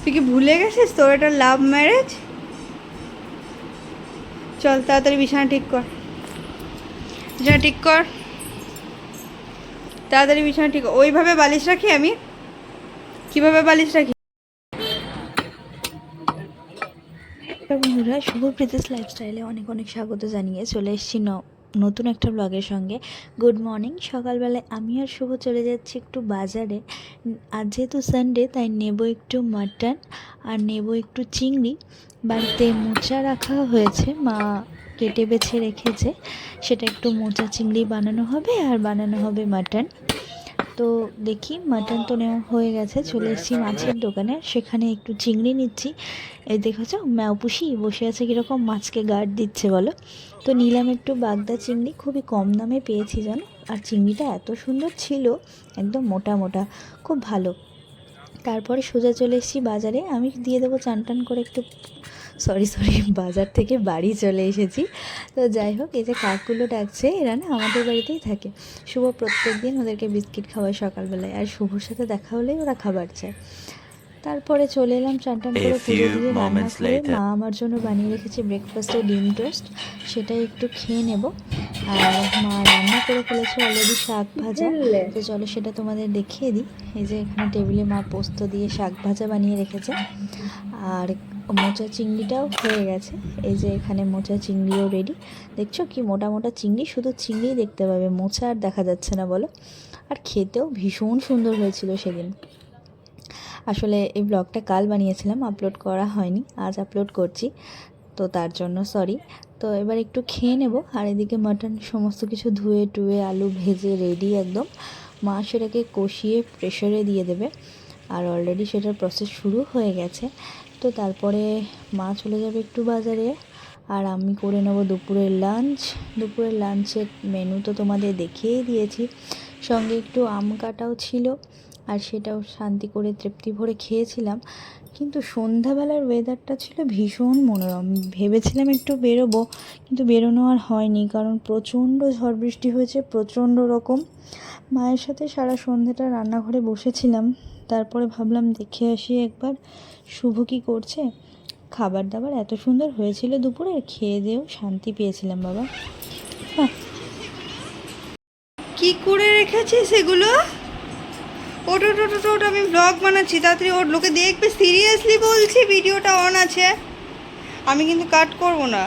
তুই কি ভুলে গেছিস তোর এটা লাভ ম্যারেজ চল তাড়াতাড়ি বিছানা ঠিক কর। বিছানা ঠিক কর। তাড়াতাড়ি বিছানা ঠিক কর। ওইভাবে বালিশ রাখি আমি? কীভাবে বালিশ রাখি? বন্ধুরা শুভ প্রীতিস লাইফস্টাইলে অনেক অনেক স্বাগত জানিয়ে চলে এসেছি নতুন একটা ব্লগের সঙ্গে। গুড মর্নিং সকালবেলায় আমি আর শুভ চলে যাচ্ছি একটু বাজারে। আর যেহেতু সানডে তাই নেব একটু মাটন আর নেব একটু চিংড়ি। বাড়িতে মোচা রাখা হয়েছে, মা কেটে বেছে রেখেছে। সেটা একটু মোচা চিংড়ি বানানো হবে আর বানানো হবে মাটন তো দেখি মাটন তো নেওয়া হয়ে গেছে, চলে এসেছি মাছের দোকানে, সেখানে একটু চিংড়ি নিচ্ছি। এই দেখেছ ম্যাউপুষি বসে আছে, কীরকম মাছকে গার্ড দিচ্ছে বলো। তো নিলাম একটু বাগদা চিংড়ি, খুবই কম দামে পেয়েছি জানো? আর চিংড়িটা এত সুন্দর ছিল, একদম মোটা মোটা, খুব ভালো। তারপরে সোজা চলে এসেছি বাজারে, আমি দিয়ে দেবো চান টান করে একটু সরি সরি বাজার থেকে বাড়ি চলে এসেছি। তো যাই হোক এই যে কাকগুলো ডাকছে এরা না আমাদের বাড়িতেই থাকে। শুভ প্রত্যেক দিন ওদেরকে বিস্কিট খাওয়ায় সকালবেলায় আর শুভর সাথে দেখা হলেই ওরা খাবার চায়। তারপরে চলে এলাম চান টান করে পুজো দিয়ে রান্না করে। মা আমার জন্য বানিয়ে রেখেছে ব্রেকফাস্টে ডিম টোস্ট। সেটাই একটু খেয়ে নেব। আর মা রান্না করে ফেলেছে অলরেডি শাক ভাজা। তো চলো সেটা তোমাদের দেখিয়ে দিই। এই যে এখানে টেবিলে মা পোস্ত দিয়ে শাক ভাজা বানিয়ে রেখেছে। আর মোচা চিংড়িটাও হয়ে গেছে। এই যে এখানে মোচা চিংড়িও রেডি দেখছ কি মোটা মোটা চিংড়ি? শুধু চিংড়িই দেখতে পাবে। মোচা আর দেখা যাচ্ছে না বলো। আর খেতেও ভীষণ সুন্দর হয়েছিল সেদিন। আসলে এই ব্লগটা কাল বানিয়েছিলাম আপলোড করা হয়নি। আজ আপলোড করছি। তো তার জন্য সরি তো এবার একটু খেয়ে নেব। আর এদিকে মাটন সমস্ত কিছু ধুয়ে টুয়ে আলু ভেজে রেডি একদম। মা সেটাকে কষিয়ে প্রেশারে দিয়ে দেবে। আর অলরেডি সেটার প্রসেস শুরু হয়ে গেছে। তো তারপরে মা চলে যাবে একটু বাজারে, আর আমি করে নেব দুপুরের লাঞ্চ দুপুরের লাঞ্চের মেনু তো তোমাদের দেখিয়েই দিয়েছি। সঙ্গে একটু আম কাটাও ছিল, আর সেটাও শান্তি করে তৃপ্তি ভরে খেয়েছিলাম। কিন্তু সন্ধ্যাবেলার ওয়েদারটা ছিল ভীষণ মনোরম। ভেবেছিলাম একটু বেরোবো, কিন্তু বেরোনো আর হয়নি, কারণ প্রচণ্ড ঝড় বৃষ্টি হয়েছে, প্রচণ্ড রকম। মায়ের সাথে সারা সন্ধ্যাটা রান্নাঘরে বসেছিলাম। তারপরে ভাবলাম দেখে আসি একবার শুভ কি করছে? খাবার দাবার এত সুন্দর হয়েছিল দুপুরে, খেয়ে দিয়েও শান্তি পেয়েছিলাম, বাবা। কি করে রেখেছিস এগুলো ওট ওট ওট আমি ব্লগ বানাচ্ছি, তাড়াতাড়ি ওর লোকে দেখবে সিরিয়াসলি বলছি, ভিডিওটা অন আছে। আমি কিন্তু কাট করব না।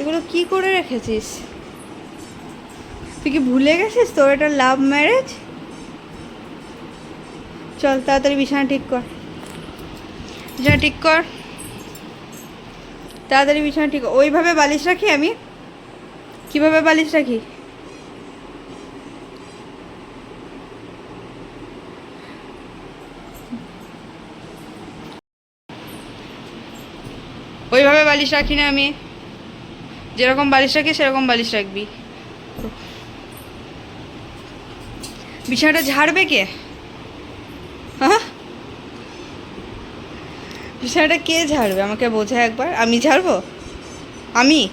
এগুলো কি করে রেখেছিস? তুই কি ভুলে গেছিস তোর এটা লাভ ম্যারেজ চল, তাড়াতাড়ি বিছানা ঠিক কর। বিছানা ঠিক কর। তাড়াতাড়ি বিছানা ঠিক কর। ওইভাবে বালিশ রাখি আমি? কীভাবে বালিশ রাখি? ওইভাবে বালিশ রাখি না আমি। যেরকম বালিশ রাখি, সেরকম বালিশ রাখবি। বিছানাটা ঝাড়বে কে হ্যাঁ বিছানাটা কে ঝাড়বে? আমাকে বোঝা একবার। আমি ঝাড়বো? আমি?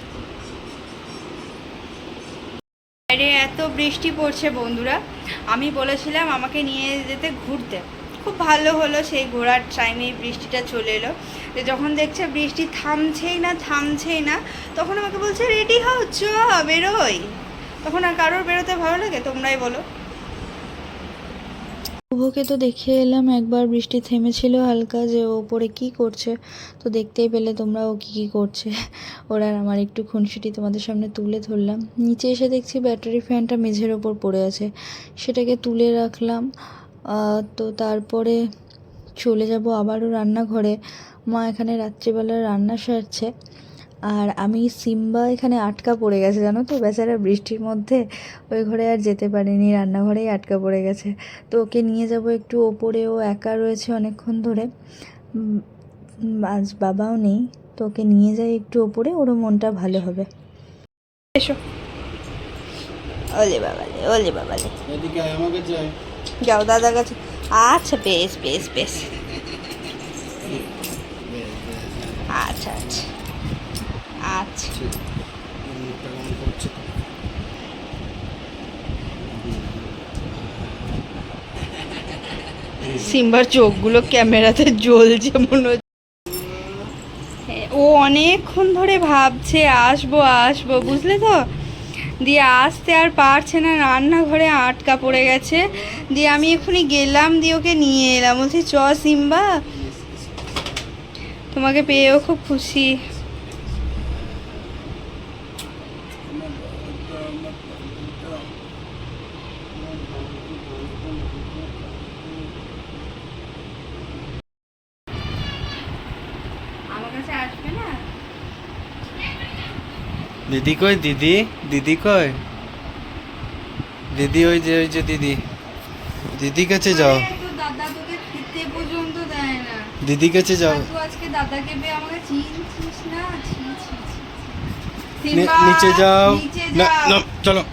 বাইরে এত বৃষ্টি পড়ছে বন্ধুরা। আমি বলেছিলাম আমাকে নিয়ে যেতে ঘুরতে। খুব ভালো হলো সেই ঘোরার টাইমে বৃষ্টিটা চলে এলো। যে যখন দেখছে বৃষ্টি থামছেই না থামছেই না, তখন আমাকে বলছে রেডি হও চ বেরোই। তখন আর কারোর বেরোতে ভালো লাগে? তোমরাই বলো। শুভকে তো দেখে এলাম, একবার বৃষ্টি থেমেছিল হালকা যে ওপরে কি করছে। তো দেখতেই পেলে তোমরা ও কী কী করছে। ওরা আমার একটু খুনসুটি তোমাদের সামনে তুলে ধরলাম। নিচে এসে দেখছি ব্যাটারি ফ্যানটা মেঝের ওপর পড়ে আছে। সেটাকে তুলে রাখলাম। তো তারপরে চলে যাব আবারও রান্নাঘরে। মা এখানে রাত্রিবেলা রান্না সারছে। আর আমি সিম্বা এখানে আটকা পড়ে গেছে জানো তো? বেচারা বৃষ্টির মধ্যে ওই ঘরে আর যেতে পারিনি রান্নাঘরেই আটকা পড়ে গেছে। তো ওকে নিয়ে যাব একটু ওপরে ও একা রয়েছে অনেকক্ষণ ধরে। আজ বাবাও নেই তো ওকে নিয়ে যাই একটু ওপরে ওরও মনটা ভালো হবে। এসো। ওলে বাবালে ওলে বাবালে। যাও দাদার কাছে। আচ্ছা বেশ বেশ বেশ। আচ্ছা আচ্ছা। আচ্ছা। সিম্বার চোখগুলো ক্যামেরাতে জ্বলছে মনে হচ্ছে। ও অনেকক্ষণ ধরে ভাবছে, আসব আসব, বুঝলে তো? দিয়ে আসতে আর পারছে না, রান্নাঘরে আটকা পড়ে গেছে। দিয়ে আমি এক্ষুনি গেলাম, দিয়ে ওকে নিয়ে এলাম। বলছি, চ সিম্বা। তোমাকে পেয়েও খুব খুশি। দিদি কই দিদি? দিদি কই? দিদি ওই যে ওই যে দিদি। দিদি কাছে যাও। আরে, তোর দাদা তোকে খেতে পর্যন্ত দেয় না। দিদি কাছে যাও। আর তুই আজকে দাদাকে পেয়ে আমাকে চিনছিস না? ছি ছি ছি ছি। নি- সিম্বা, নিচে যাও। নিচে না যাও। না চলো।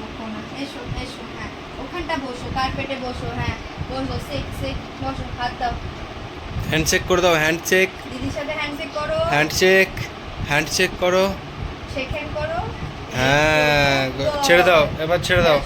বকো না। এসো এসো হ্যাঁ। ওখানটা বসো কার্পেটে বসো হ্যাঁ। বসো সেক সেক বসো হাত দাও। হ্যান্ডশেক করে দাও হ্যান্ডশেক দিদির সাথে হ্যান্ডশেক করো। হ্যান্ডশেক হ্যান্ডশেক করো। শেক হ্যান্ড করো। হ্যাঁ ছেড়ে দাও এবার ছেড়ে দাও।